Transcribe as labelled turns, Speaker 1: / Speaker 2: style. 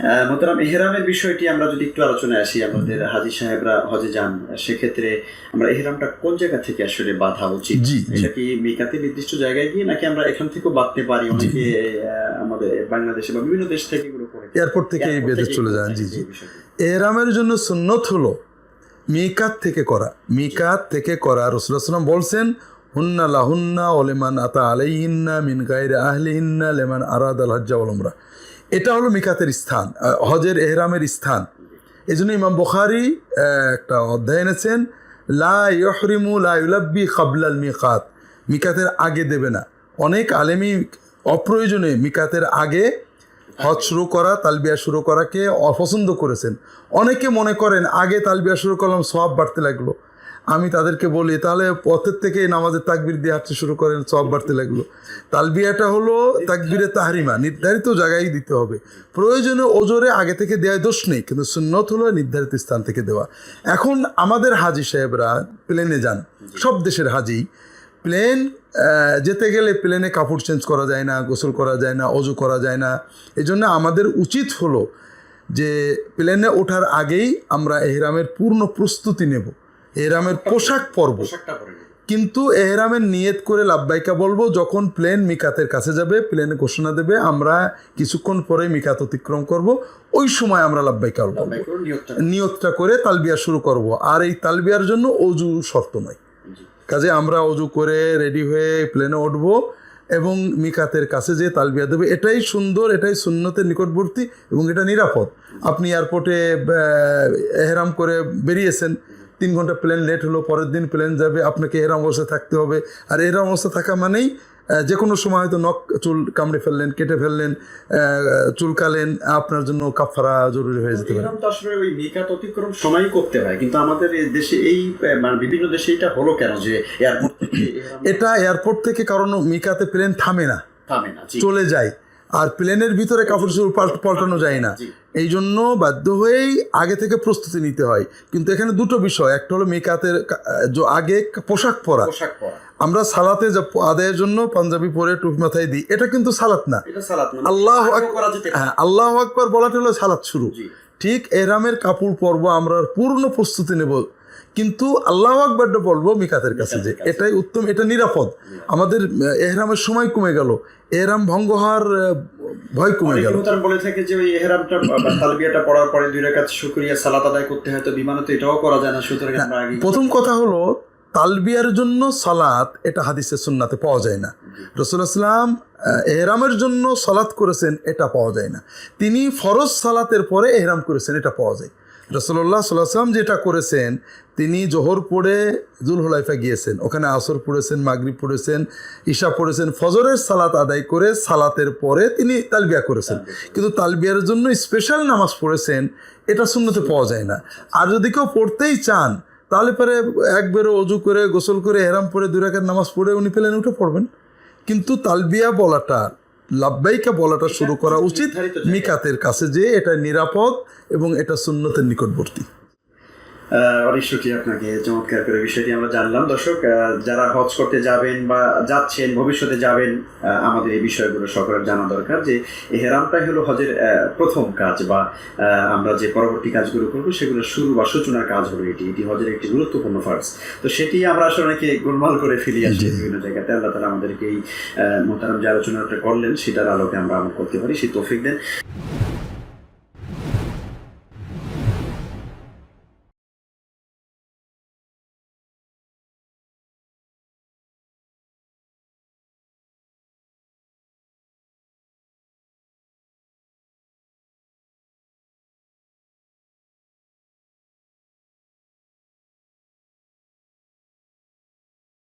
Speaker 1: আহ, মোহতারাম এহরামের বিষয়টি আমরা যদি একটু আলোচনায় আসি আমাদের হাজি সাহেবরা হজে যান সেক্ষেত্রে আমরা এহরামটা কোন জায়গা থেকে আসলে বাঁধা উচিত। এটা কি মিকাতে নির্দিষ্ট জায়গায় গিয়ে নাকি আমরা এখান থেকেও বাঁধতে পারি? অনেকে আমাদের বাংলাদেশে বা বিভিন্ন দেশ থেকে এগুলো করে।
Speaker 2: এয়ারপোর্ট থেকে বেঁধে চলে যান জি জি। এহরামের জন্য সুন্নত হলো মিকাত থেকে করা। মিকাত থেকে করা। রসুলাম বলছেন হুন্না লাহুন্না ওলেমান আতা আলাইহিন্না মিন গাইরে আহলিহিন্না লেমান আরাদ আল হজ্জা ওলমরা এটা হলো মিকাতের স্থান হজের এহরামের স্থান। এই জন্য ইমাম বখারি একটা অধ্যায় এনেছেন, লা ইহরিমু লা ইউলাব্বি খাবলাল মিকাত। মিকাতের আগে দেবে না। অনেক আলেমি অপ্রয়োজনে মিকাতের আগে হজ শুরু করা, তালবিয়া শুরু করাকে অপছন্দ করেছেন। অনেকে মনে করেন, আগে তালবিয়া শুরু করলাম সব বাড়তে লাগল। আমি তাদেরকে বলি, তাহলে পথের থেকে নামাজের তাকবির দিয়ে হাঁটতে শুরু করেন, সব বাড়তে লাগল। তালবিয়াটা হলো তাকবিরে তাহারিমা, নির্ধারিত জায়গায় দিতে হবে। প্রয়োজনে ওজোরে আগে থেকে দেওয়ায় দোষ নেই, কিন্তু সুন্নত হলো নির্ধারিত স্থান থেকে দেওয়া। এখন আমাদের হাজি সাহেবরা প্লেনে যান, সব দেশের হাজি। প্লেন যেতে গেলে প্লেনে কাপড় চেঞ্জ করা যায় না, গোসল করা যায় না অজু করা যায় না। এই জন্য আমাদের উচিত হলো যে প্লেনে ওঠার আগেই আমরা এহরামের পূর্ণ প্রস্তুতি নেব। এহরামের পোশাক পরব। কিন্তু এহরামের নিয়ত করে লাভবাইকা বলব যখন প্লেন মিকাতের কাছে যাবে প্লেনে ঘোষণা দেবে আমরা কিছুক্ষণ পরে মিকাত অতিক্রম করব ওই সময় আমরা লাভবাইকা বলব
Speaker 1: নিয়তটা
Speaker 2: নিয়তটা করে তালবিয়া শুরু করব। আর এই তালবিয়ার জন্য অজু শর্ত নয় কাজে আমরা অজু করে রেডি হয়ে প্লেনে উঠব এবং মিকাতের কাছে যে তালবিয়া দেবে। এটাই সুন্দর এটাই সুন্নতের নিকটবর্তী এবং এটা নিরাপদ। আপনি এয়ারপোর্টে এহরাম করে বেরিয়েছেন তিন ঘণ্টা প্লেন লেট হলো পরের দিন প্লেন যাবে আপনাকে এরম অবস্থায় থাকতে হবে। আর এরম অবস্থা থাকা মানেই যে কোনো সময় হয়তো নখ চুল কামড়ে ফেললেন কেটে ফেললেন চুলকালেন আপনার জন্য কাফারা জরুরি হয়ে যেতে পারে।
Speaker 1: আসলে ওই মিকাত অতিক্রম সময় করতে হয় কিন্তু আমাদের দেশে এই মানে বিভিন্ন দেশে এটা হলো কেন যে এয়ারপোর্ট থেকে
Speaker 2: এটা এয়ারপোর্ট থেকে কারণ মিকাতে প্লেন থামে না।
Speaker 1: থামে না
Speaker 2: চলে যায়। আর প্লেনের ভিতরে কাপড় চোপড় পাল্টানো যায় না। এই জন্য বাধ্য হয়েই আগে থেকে প্রস্তুতি নিতে হয়। কিন্তু এখানে দুটো বিষয়। একটা হলো মেকাতের আগে পোশাক পরা। আমরা সালাতে যা আদায়ের জন্য পাঞ্জাবি পরে টুপি মাথায় দিই। এটা কিন্তু সালাত না।
Speaker 1: এটা
Speaker 2: আল্লাহ। হ্যাঁ আল্লাহ আকবর বলাটা হলো সালাত শুরু। ঠিক এরামের কাপড় পরব আমরা পূর্ণ প্রস্তুতি নেব কিন্তু আল্লাহ আকবরটা বলব মিকাতের কাছে যে এটাই উত্তম এটা নিরাপদ। আমাদের এহরামের সময় কমে গেল এহরাম ভঙ্গ হওয়ার ভয় কমে গেল।
Speaker 1: বলে থাকে যে ওই এহরামটা তালবিয়াটা পড়ার পরে দুই রাকাত শুকরিয়া সালাত আদায় করতে হয় তো বিমানে তো এটাও করা যায় না সুতরাং
Speaker 2: প্রথম কথা হলো তালবিয়ার জন্য সালাত এটা হাদিসে সুন্নাতে পাওয়া যায় না। রসুল ইসলাম এহরামের জন্য সালাত করেছেন এটা পাওয়া যায় না। তিনি ফরজ সালাতের পরে এহরাম করেছেন এটা পাওয়া যায়। রসল্লাহ সাল্লাম যেটা করেছেন, তিনি জোহর পড়ে জুলহুলাইফা গিয়েছেন। ওখানে আসর পড়েছেন, মাগরিব পড়েছেন, ঈশা পড়েছেন, ফজরের সালাত আদায় করে সালাতের পরে তিনি তালবিয়া করেছেন। কিন্তু তালবিয়ার জন্য স্পেশাল নামাজ পড়েছেন, এটা শূন্যতে পাওয়া যায় না। আর যদি কেউ পড়তেই চান, তাহলে পরে একবারে অজু করে, গোসল করে হেরাম পরে দুই রাকাত নামাজ পড়ে উনি পেলেন উঠে পড়বেন। কিন্তু তালবিয়া বলাটা লাব্বাইকা বলাটা শুরু করা উচিত মিকাতের কাছে যে এটা নিরাপদ এবং এটা সুন্নতের নিকটবর্তী।
Speaker 1: অনেক সুখী আপনাকে চমৎকার করে বিষয়টি আমরা জানলাম। দর্শক যারা হজ করতে যাবেন বা যাচ্ছেন ভবিষ্যতে যাবেন আমাদের এই বিষয়গুলো সকলের জানা দরকার যে হেরামটাই হলো হজের প্রথম কাজ বা আমরা যে পরবর্তী কাজগুলো করব সেগুলো শুরু বা সূচনার কাজ হলো এটি। এটি হজের একটি গুরুত্বপূর্ণ ফার্স তো সেটি আমরা আসলে অনেকে গোলমাল করে ফেলি আসি বিভিন্ন জায়গাতে। আল্লাহ তালা আমাদেরকে এই আহ, মোহতারাম যে আলোচনাটা করলেন সেটার আলোকে আমরা আমল করতে পারি। সেই তৌফিক দেন।